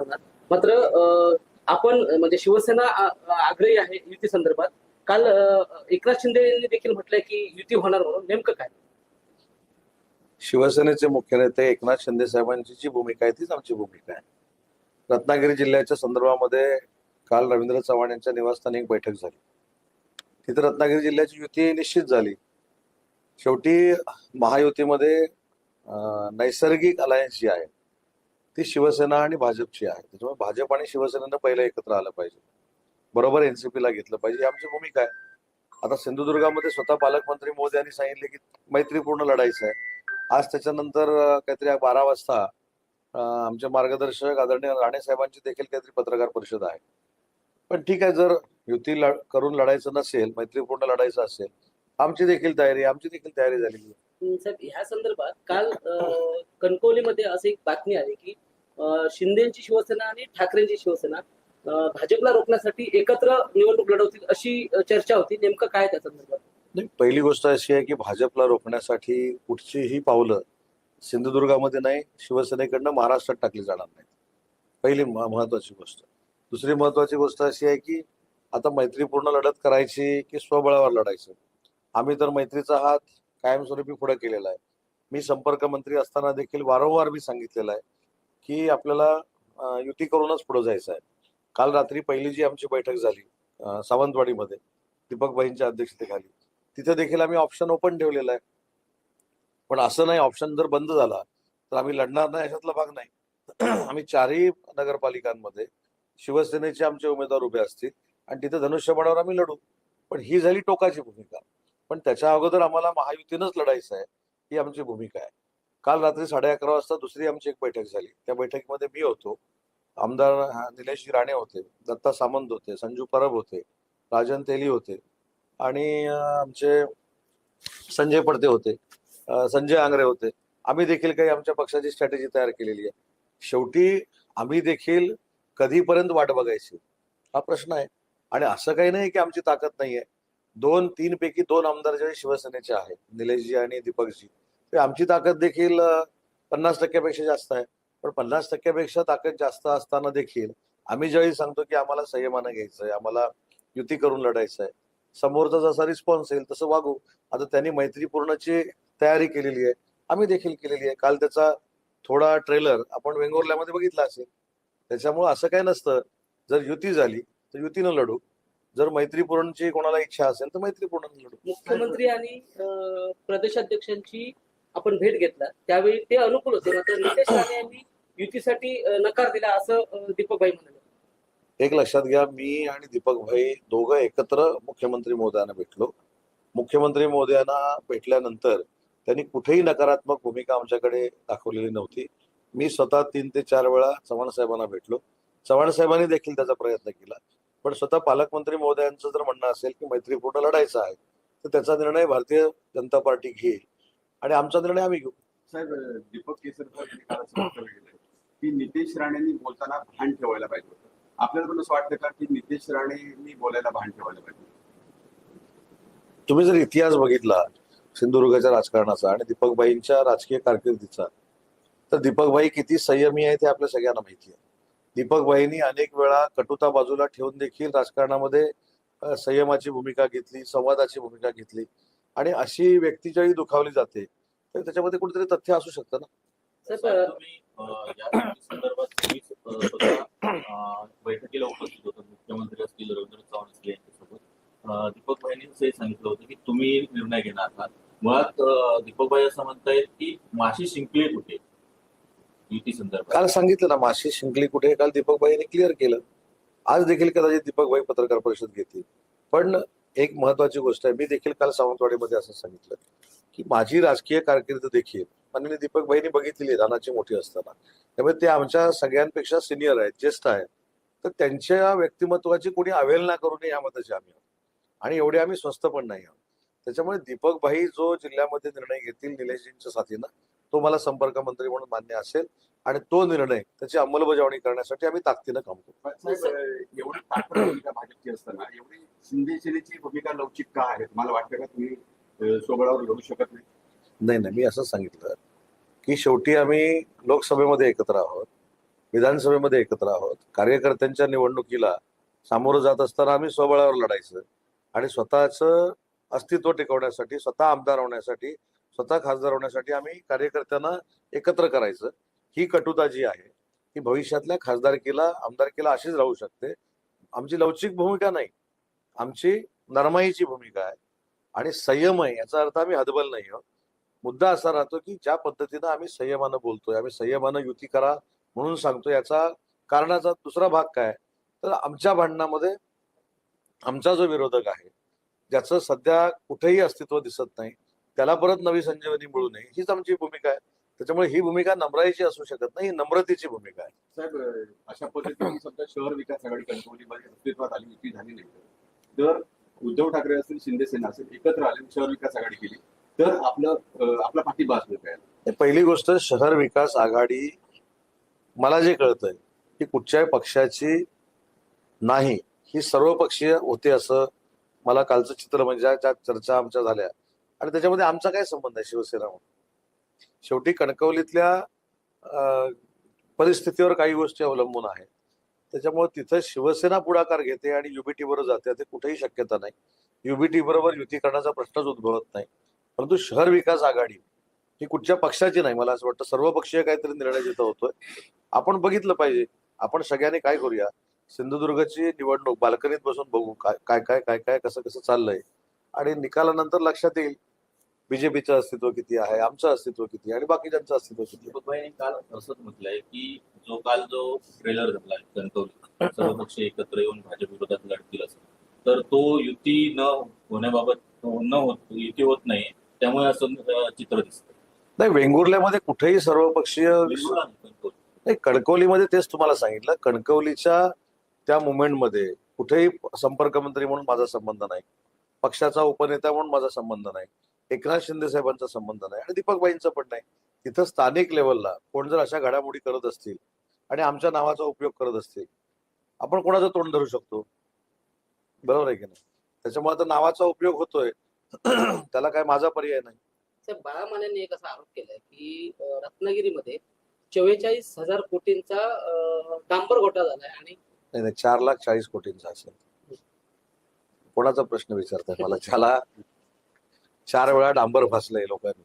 मात्र आपण म्हणजे शिवसेना आग्रही आहे युती संदर्भात. काल एकनाथ शिंदे यांनी देखील म्हटलंय की युती होणार म्हणून. नेमकं काय? शिवसेनेचे मुख्य नेते एकनाथ शिंदे साहेबांची जी भूमिका आहे तीच आमची भूमिका आहे. रत्नागिरी जिल्ह्याच्या संदर्भामध्ये काल रवींद्र चव्हाण यांच्या निवासस्थानी एक बैठक झाली. तिथे रत्नागिरी जिल्ह्याची युती निश्चित झाली. शेवटी महायुतीमध्ये नैसर्गिक अलायन्स जी आहे ती शिवसेना आणि भाजपची आहे. त्याच्यामुळे भाजप आणि शिवसेनेनं पहिलं एकत्र आलं पाहिजे. बरोबर एनसीपीला घेतलं पाहिजे. ही आमची भूमिका आहे. आता सिंधुदुर्गामध्ये स्वतः पालकमंत्री मोदी यांनी सांगितले की मैत्रीपूर्ण लढायचं आहे. आज त्याच्यानंतर काहीतरी बारा वाजता आमचे मार्गदर्शक आदरणीय राणे साहेबांची देखील काहीतरी पत्रकार परिषद आहे. पण ठीक आहे जर युती लढ- करून लढायचं नसेल मैत्रीपूर्ण लढायचं असेल आमची देखील तयारी आमची देखील तयारी झालेली आहे. साहेब ह्या संदर्भात काल कणकवलीमध्ये अशी एक बातमी आली की शिंदेची शिवसेना आणि ठाकरेंची शिवसेना भाजपला रोखण्यासाठी एकत्र निवडणूक लढवतील अशी चर्चा होती. नेमकं काय त्या संदर्भात? नाही पहिली गोष्ट अशी आहे की भाजपला रोखण्यासाठी कुठचीही पावलं सिंधुदुर्गामध्ये नाही शिवसेनेकडनं महाराष्ट्रात टाकली जाणार नाही पहिली महत्वाची गोष्ट. दुसरी महत्वाची गोष्ट अशी आहे की आता मैत्रीपूर्ण लढत करायची की स्वबळावर लढायचं? आम्ही तर मैत्रीचा हात कायमस्वरूपी पुढे केलेला आहे. मी संपर्क मंत्री असताना देखील वारंवार मी सांगितलेलं आहे की आपल्याला युती करूनच पुढे जायचं आहे. काल रात्री पहिली जी आमची बैठक झाली सावंतवाडीमध्ये दीपक भाईंच्या अध्यक्षतेखाली तिथे देखील आम्ही ऑप्शन ओपन ठेवलेला आहे. पण असं नाही ऑप्शन जर बंद झाला तर आम्ही लढणार नाही याच्यातला भाग नाही. आम्ही चारही नगरपालिकांमध्ये शिवसेनेचे आमचे उमेदवार उभे असतील आणि तिथे धनुष्यबाणावर आम्ही लढू. पण ही झाली टोकाची भूमिका. पण त्याच्या अगोदर आम्हाला महायुतीनंच लढायचं आहे ही आमची भूमिका आहे. काल रात्री साडे अकरा वाजता दुसरी आमची एक बैठक झाली. त्या बैठकीमध्ये मी होतो. आमदार हा, निलेशजी राणे होते दत्ता सामंत होते संजू परब होते राजन तेली होते आणि आमचे संजय पडते होते संजय आंग्रे होते. आम्ही देखील काही आमच्या पक्षाची स्ट्रॅटेजी तयार केलेली आहे. शेवटी आम्ही देखील कधीपर्यंत वाट बघायची? हा प्रश्न आहे. आणि असं काही नाही की आमची ताकद नाही आहे दोन तीन पैकी दोन आमदार जे शिवसेनेचे आहेत निलेशजी आणि दीपकजी. ते आमची ताकद देखील पन्नास टक्क्यापेक्षा जास्त आहे. पण पन्नास टक्क्यापेक्षा ताकद जास्त असताना देखील आम्ही ज्यावेळी सांगतो की आम्हाला संयमानं घ्यायचं आहे आम्हाला युती करून लढायचं आहे समोरचा जसा रिस्पॉन्स येईल तसं वागू. आता त्यांनी मैत्रीपूर्णची तयारी केलेली आहे. आम्ही देखील केलेली आहे. काल त्याचा थोडा ट्रेलर आपण वेंगुर्ल्यामध्ये बघितला असेल. त्याच्यामुळं असं काय नसतं. जर युती झाली तर युतीनं लढू. जर मैत्रीपूर्णची कोणाला इच्छा असेल तर मैत्रीपूर्ण लढू. मुख्यमंत्री आणि प्रदेशाध्यक्षांची आपण भेट घेतला. त्यावेळी ते अनुकूल होते. मात्र नितेश राणे यांनी युतीसाठी नकार दिला असं दीपकभाई म्हणाले. एक लक्षात घ्या मी आणि दीपक भाई दोघं एकत्र मुख्यमंत्री महोदयांना भेटलो. मुख्यमंत्री महोदयांना भेटल्यानंतर त्यांनी कुठेही नकारात्मक भूमिका आमच्याकडे दाखवलेली नव्हती. मी स्वतः तीन ते चार वेळा चव्हाण साहेबांना भेटलो. चव्हाण साहेबांनी देखील त्याचा प्रयत्न केला. पण स्वतः पालकमंत्री महोदयांचं जर म्हणणं असेल की मैत्रीपूर्ण लढायचं आहे तर त्याचा निर्णय भारतीय जनता पार्टी घेईल. आणि आमचा निर्णय आम्ही घेऊ. साहेब दीपक केसरकर की नितेश राणेंनी बोलताना भान ठेवायला पाहिजे आपल्याला पण असं वाटतं का की नितेश राणेंनी बोलायला भान ठेवायला पाहिजे? तुम्ही जर इतिहास बघितला सिंधुदुर्गाच्या राजकारणाचा आणि दीपकबाईंच्या राजकीय कारकिर्दीचा तर दीपकबाई किती संयमी आहे ते आपल्या सगळ्यांना माहिती आहे. दीपकबाईंनी अनेक वेळा कटुता बाजूला ठेवून देखील राजकारणामध्ये संयमाची भूमिका घेतली संवादाची भूमिका घेतली आणि अशी व्यक्ती ज्यावेळी दुखावली जाते तर त्याच्यामध्ये कुठेतरी तथ्य असू शकतं ना? बैठकीला उपस्थित होतात मुख्यमंत्री असतील रवींद्र चव्हाण असतील यांच्यासोबत. दीपक भाईंनी सांगितलं होतं की तुम्ही निर्णय घेणार आहात. मुळात दीपक भाई असं म्हणतायत की माशी शिंकले कुठे? युती संदर्भात. काल सांगितलं ना माशी शिंकली कुठे? काल दीपकबाईंनी क्लिअर केलं. आज देखील कदाचित दीपकबाई पत्रकार परिषद घेतील. पण एक महत्वाची गोष्ट आहे मी देखील काल सावंतवाडीमध्ये असं सांगितलं की माझी राजकीय कारकीर्द देखील माननीय दीपकबाईंनी बघितलेली आहे लहानाची मोठी असताना. त्यामुळे ते आमच्या सगळ्यांपेक्षा सिनियर आहेत ज्येष्ठ आहेत. तर त्यांच्या व्यक्तिमत्वाची कोणी अवहेलना करू नये या मताचे आम्ही आहोत. आणि एवढे आम्ही स्वस्त पण नाही आहोत. त्याच्यामुळे दीपक भाई जो जिल्ह्यामध्ये निर्णय घेतील निलेशजींच्या साथीनं तो मला संपर्क मंत्री म्हणून मान्य असेल आणि तो निर्णय त्याची अंमलबजावणी करण्यासाठी आम्ही ताकदीनं काम करू भूमिका भाजपची असताना एवढी शिंदे सेनेची भूमिका लवचिक का आहे मला वाटतं का तुम्ही अ, स्वबळावर लढू शकत नाही? नाही नाही मी असंच सांगितलं की शेवटी आम्ही लोकसभेमध्ये एकत्र आहोत विधानसभेमध्ये एकत्र आहोत कार्यकर्त्यांच्या निवडणुकीला सामोरं जात असताना आम्ही स्वबळावर लढायचं आणि स्वतःचं अस्तित्व टिकवण्यासाठी स्वतः आमदार होण्यासाठी स्वतः खासदार होण्यासाठी आम्ही कार्यकर्त्यांना एकत्र करायचं. ही कटुता जी आहे ती भविष्यातल्या खासदारकीला आमदारकीला अशीच राहू शकते. आमची लवचिक भूमिका नाही. आमची नरमाईची भूमिका आहे. आणि संयम आहे याचा अर्थ आम्ही हदबल नाही आहोत. मुद्दा असा राहतो की ज्या पद्धतीनं आम्ही संयमानं बोलतोय आम्ही संयमानं युती करा म्हणून सांगतो याचा कारणाचा दुसरा भाग काय? तर आमच्या भांडणामध्ये आमचा जो विरोधक आहे ज्याचं सध्या कुठेही अस्तित्व दिसत नाही त्याला परत नवी संजीवनी मिळू नये हीच आमची भूमिका आहे. त्याच्यामुळे ही भूमिका नम्राईची असू शकत नाही ही नम्रतेची भूमिका आहे. साहेब अशा पद्धतीने समजा शहर विकास आघाडी कणकवलीमध्ये अस्तित्वात आली युती झाली नाही. तर उद्धव ठाकरे असतील शिंदे सेना असेल एकत्र आले शहर विकास आघाडी केली तर आपलं आपला पाठिंबा असलं काय? पहिली गोष्ट शहर विकास आघाडी मला जे कळतंय की कुठच्याही पक्षाची नाही ही सर्वपक्षीय होते असं मला कालचं चित्र म्हणजे ज्या चर्चा आमच्या झाल्या आणि त्याच्यामध्ये आमचा काय संबंध आहे शिवसेना म्हणून? शेवटी कणकवलीतल्या परिस्थितीवर काही गोष्टी अवलंबून आहेत. त्याच्यामुळे तिथं शिवसेना पुढाकार घेते आणि युबीटी बरोबर जाते ते कुठेही शक्यता नाही. युबीटी बरोबर युती करण्याचा प्रश्नच उद्भवत नाही. परंतु शहर विकास आघाडी ही कुठच्या पक्षाची नाही मला असं वाटतं सर्वपक्षीय काहीतरी निर्णय जिथं होतोय आपण बघितलं पाहिजे. आपण सगळ्यांनी काय करूया? सिंधुदुर्गची निवडणूक बाल्कनीत बसून बघू काय काय काय काय काय कसं कसं चाललंय. आणि निकालानंतर लक्षात येईल बीजेपीचं अस्तित्व किती आहे आमचं अस्तित्व किती आहे आणि बाकीच्यांचं अस्तित्व किती आहे. काल असंच म्हटलंय की जो काल जो ट्रेलर झाला कणकवली सर्व पक्ष एकत्र येऊन भाजप विरोधात लढतील असं. तर तो युती न होण्याबाबत न होत युती होत नाही त्यामुळे असं चित्र दिसतं नाही वेंगुर्ल्यामध्ये कुठेही सर्वपक्षीय. नाही कणकवलीमध्ये तेच तुम्हाला सांगितलं. कणकवलीच्या त्या मुवमेंटमध्ये कुठेही संपर्क मंत्री म्हणून माझा संबंध नाही. पक्षाचा उपनेता म्हणून माझा संबंध नाही. एकनाथ शिंदे साहेबांचा संबंध नाही आणि दीपकबाईंचा पण नाही. तिथं स्थानिक लेवलला कोण जर अशा घडामोडी करत असतील आणि आमच्या नावाचा उपयोग करत असतील आपण कोणाचं तोंड धरू शकतो? बरोबर आहे की नाही? त्याच्यामुळे आता नावाचा उपयोग होतोय. त्याला काय माझा पर्याय नाही. बाळा मानेंनी एक असा आरोप केलाय की रत्नागिरीमध्ये चव्वेचाळीस हजार कोटींचा डांबर घोटाळा झालाय आणि नाही नाही चार लाख चाळीस कोटींचा असेल. कोणाचा प्रश्न विचारताय मला? ज्याला चार वेळा डांबर फासलंय लोकांनी.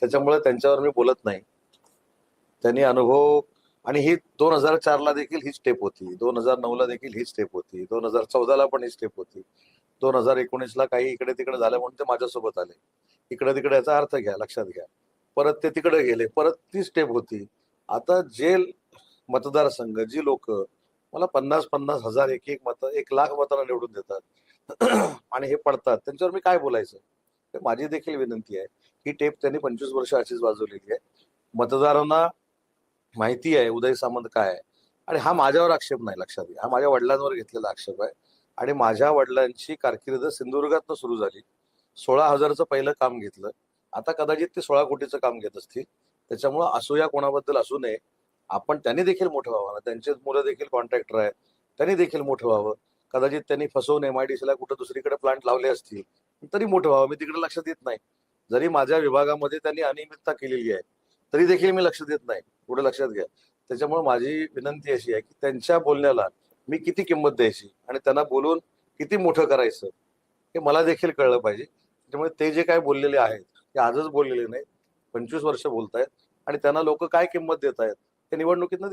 त्याच्यामुळे त्यांच्यावर मी बोलत नाही. त्यांनी अनुभव आणि ही दोन हजार चार ला देखील ही स्टेप होती. दोन हजार नऊ ला देखील ही स्टेप होती. दोन हजार चौदा ला पण ही स्टेप होती. दोन हजार एकोणीस ला काही इकडे तिकडे झालं म्हणून ते माझ्यासोबत आले. इकडे तिकडे याचा अर्थ घ्या लक्षात घ्या. परत ते तिकडे गेले. परत ती स्टेप होती. आता जे मतदारसंघ जी लोक मला पन्नास पन्नास हजार एक एक मत एक लाख मतांना निवडून देतात. आणि हे पडतात. त्यांच्यावर मी काय बोलायचं? तर माझी देखील विनंती आहे. ही टेप त्यांनी पंचवीस वर्ष अशीच वाजवलेली आहे. मतदारांना माहिती आहे उदय सामंत काय आहे. आणि हा माझ्यावर आक्षेप नाही लक्षात घ्या. हा माझ्या वडिलांवर घेतलेला आक्षेप आहे. आणि माझ्या वडिलांची कारकीर्द सिंधुदुर्गातनं सुरू झाली. सोळा हजारचं पहिलं काम घेतलं. आता कदाचित ते सोळा कोटीचं काम घेत असतील. त्याच्यामुळं असूया कोणाबद्दल असू नये. आपण त्यांनी देखील मोठं व्हावं. ना त्यांचे मुलं देखील कॉन्ट्रॅक्टर आहेत. त्यांनी देखील मोठं व्हावं. कदाचित त्यांनी फसवून एमआयडीसीला कुठं दुसरीकडे प्लांट लावले असतील. तरी मोठं व्हावं. मी तिकडे लक्ष देत नाही. जरी माझ्या विभागामध्ये त्यांनी अनियमितता केलेली आहे तरी देखील मी लक्ष देत नाही. पुढे लक्षात घ्या. त्याच्यामुळे माझी विनंती अशी आहे की त्यांच्या बोलण्याला मी किती किंमत द्यायची आणि त्यांना बोलून किती मोठं करायचं हे मला देखील कळलं पाहिजे. त्याच्यामुळे ते जे काय बोललेले आहेत ते आजच बोललेले नाहीत. पंचवीस वर्ष बोलतायत आणि त्यांना लोक काय किंमत देत आहेत ते निवडणुकीतनं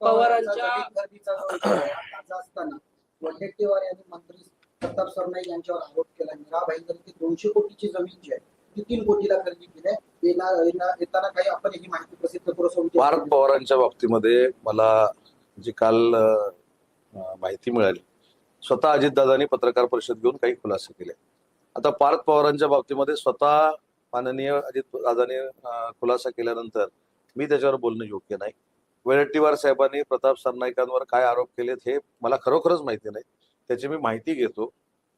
पवारांच्या विषय आहे, असताना वडेट्टीवार यांनी मंत्री प्रताप सरनाईक यांच्यावर आरोप केला मीरा दोनशे कोटीची जमीन जी आहे ती तीन कोटीला खरेदी केली आहे? येताना काही आपण ही माहिती प्रसिद्ध करू पार्थ पवारांच्या बाबतीमध्ये मला जी काल माहिती मिळाली स्वतः अजितदादांनी पत्रकार परिषद घेऊन काही खुलासे केले. आता पार्थ पवारांच्या बाबतीमध्ये स्वतः माननीय अजितदादांनी खुलासा केल्यानंतर मी त्याच्यावर बोलणं योग्य नाही. वडेट्टीवार साहेबांनी प्रताप सरनाईकांवर काय आरोप केलेत हे मला खरोखरच माहिती नाही. त्याची मी माहिती घेतो.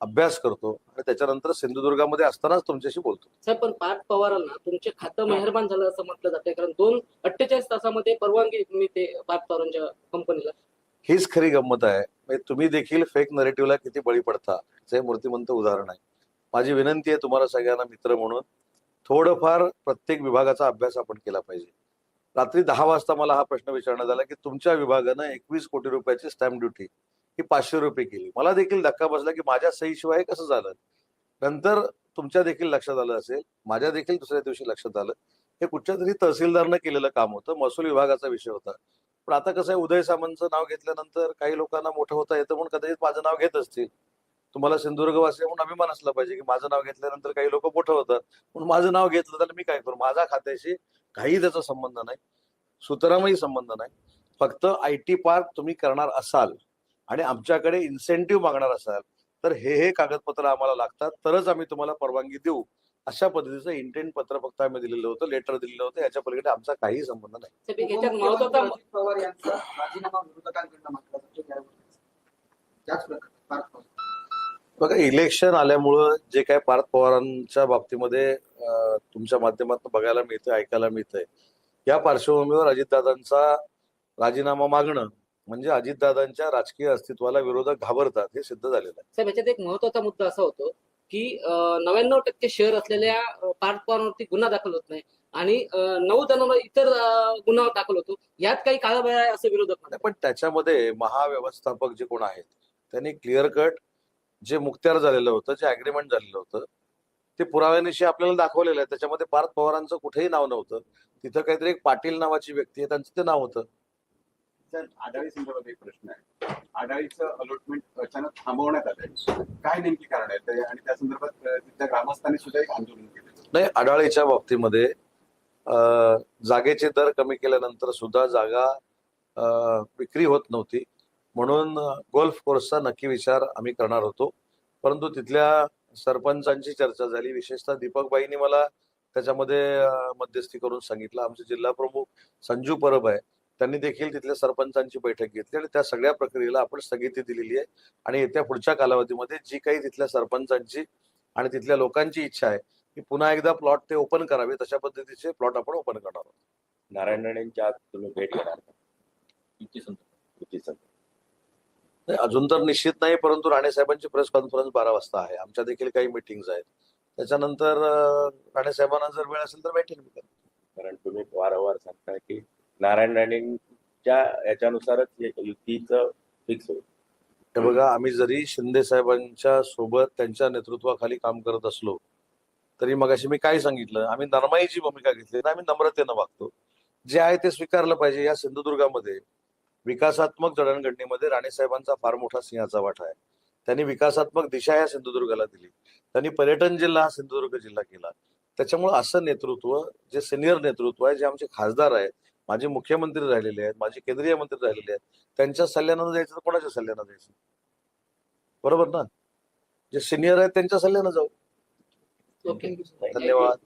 अभ्यास करतो आणि त्याच्यानंतर सिंधुदुर्गामध्ये असतानाच तुमच्याशी बोलतो. साहेब पण पार्थ पवारांना तुमचे खातं मेहरबान झालं असं म्हटलं जातंय. कारण दोन अठ्ठेचाळीस तासामध्ये परवानगी मिळते पार्थ पवारांच्या कंपनीला हीच खरी गंमत आहे. म्हणजे तुम्ही देखील फेक नरेटिव्हला किती बळी पडता हे मूर्तिमंत उदाहरण आहे. माझी विनंती आहे तुम्हाला सगळ्यांना मित्र म्हणून थोडंफार प्रत्येक विभागाचा अभ्यास आपण केला पाहिजे. रात्री दहा वाजता मला हा प्रश्न विचारण्यात आला की तुमच्या विभागानं एकवीस कोटी रुपयाची स्टॅम्प ड्युटी ही पाचशे रुपये केली. मला देखील धक्का बसला की माझ्या सहीशिवाय कसं झालं? नंतर तुमच्या देखील लक्षात आलं असेल माझ्या देखील दुसऱ्या दिवशी लक्षात आलं. हे कुठच्या तरी तहसीलदारनं केलेलं काम होतं महसूल विभागाचा विषय होता. पण आता कसं आहे उदय सामंतचं नाव घेतल्यानंतर काही लोकांना मोठं होता येतं म्हणून कदाचित माझं नाव घेत असतील. तुम्हाला सिंधुदुर्गवासी म्हणून अभिमान असला पाहिजे की माझं नाव घेतल्यानंतर काही लोक मोठं होतात. म्हणून माझं नाव घेतलं तर मी काय करू? माझा खात्याशी काही त्याचा संबंध नाही. सुतरामही संबंध नाही. फक्त आय टी पार्क तुम्ही करणार असाल. आणि आमच्याकडे इन्सेंटिव्ह मागणार असाल तर हे हे कागदपत्र आम्हाला लागतात. तरच आम्ही तुम्हाला परवानगी देऊ. अशा पद्धतीचं इंटेंट पत्र फक्त आम्ही दिलेलं होतं लेटर दिलेलं होतं. याच्या पलीकडे आमचा काही संबंध नाही. बघा इलेक्शन आल्यामुळं जे काय पार्थ पवारांच्या बाबतीमध्ये तुमच्या माध्यमातून बघायला मिळतंय ऐकायला मिळतंय. या पार्श्वभूमीवर अजितदादांचा राजीनामा मागणं म्हणजे अजितदादांच्या राजकीय अस्तित्वाला विरोधक घाबरतात हे सिद्ध झालेलं आहे. साहेब याच्यात एक महत्त्वाचा मुद्दा असा होतो की नव्याण्णव टक्के शहर असलेल्या पवारांवरती गुन्हा दाखल होत नाही आणि नऊ जणांवर इतर गुन्हा दाखल होतो. यात काही काळाबाहेर आहे असं विरोधक म्हणतात. पण त्याच्यामध्ये महाव्यवस्थापक जे कोण आहेत त्यांनी क्लिअर कट जे मुक्त्यार झालेलं होतं जे अग्रीमेंट झालेलं होतं ते पुराव्यानिशी आपल्याला दाखवलेलं आहे. त्याच्यामध्ये पार्थ पवारांचं कुठेही नाव नव्हतं. तिथं काहीतरी एक पाटील नावाची व्यक्ती आहे त्यांचं ते नाव होतं. सर, आडाळी संदर्भात एक प्रश्न आहे. आडाळीचं अलॉटमेंट अचानक थांबवण्यात आलंय. काय नेमकी कारण आहे? आणि त्या संदर्भात तिथल्या ग्रामस्थांनी सुद्धा एक आंदोलन केलं. नाही आडाळीच्या बाबतीमध्ये जागेचे दर कमी केल्यानंतर सुद्धा जागा विक्री होत नव्हती. म्हणून गोल्फ कोर्सचा नक्की विचार आम्ही करणार होतो. परंतु तिथल्या सरपंचांची चर्चा झाली. विशेषतः दीपकबाईंनी मला त्याच्यामध्ये मध्यस्थी करून सांगितलं. आमचे जिल्हा प्रमुख संजू परब आहे. त्यांनी देखील तिथल्या सरपंचांची बैठक घेतली आणि त्या सगळ्या प्रक्रियेला आपण स्थगिती दिलेली आहे. आणि येत्या पुढच्या कालावधीमध्ये जी काही तिथल्या सरपंचांची आणि तिथल्या लोकांची इच्छा आहे की पुन्हा एकदा प्लॉट ते ओपन करावे तशा पद्धतीचे प्लॉट आपण ओपन करणार आहोत. नारायण राणेंच्या आज तुम्ही भेट घेणार नाही, अजून तर निश्चित नाही परंतु राणे साहेबांची प्रेस कॉन्फरन्स बारा वाजता आहे. आमच्या देखील काही मिटिंग्स आहेत. त्याच्यानंतर राणे साहेबांना जर वेळ असेल तर भेटेल मी. कारण तुम्ही वारंवार सांगताय की नारायण राणेंच्या याच्यानुसारच युतीचं फिक्स होईल. हे बघा आम्ही जरी शिंदे साहेबांच्या सोबत त्यांच्या नेतृत्वाखाली काम करत असलो तरी मग मी काय सांगितलं? आम्ही नरमाईची भूमिका घेतली तर आम्ही नम्रतेनं वागतो. जे आहे ते स्वीकारलं पाहिजे. या सिंधुदुर्गामध्ये विकासात्मक जडणघडणीमध्ये राणे साहेबांचा फार मोठा सिंहाचा वाटा आहे. त्यांनी विकासात्मक दिशा या सिंधुदुर्गाला दिली. त्यांनी पर्यटन जिल्हा हा सिंधुदुर्ग जिल्हा केला. त्याच्यामुळे असं नेतृत्व जे सिनियर नेतृत्व आहे जे आमचे खासदार आहेत माझे मुख्यमंत्री राहिलेले आहेत माझे केंद्रीय मंत्री राहिलेले आहेत त्यांच्या सल्ल्यानं जायचं तर कोणाच्या सल्ल्यानं जायचं बरोबर ना? जे सिनियर आहेत त्यांच्या सल्ल्यानं जाऊ. ओके धन्यवाद.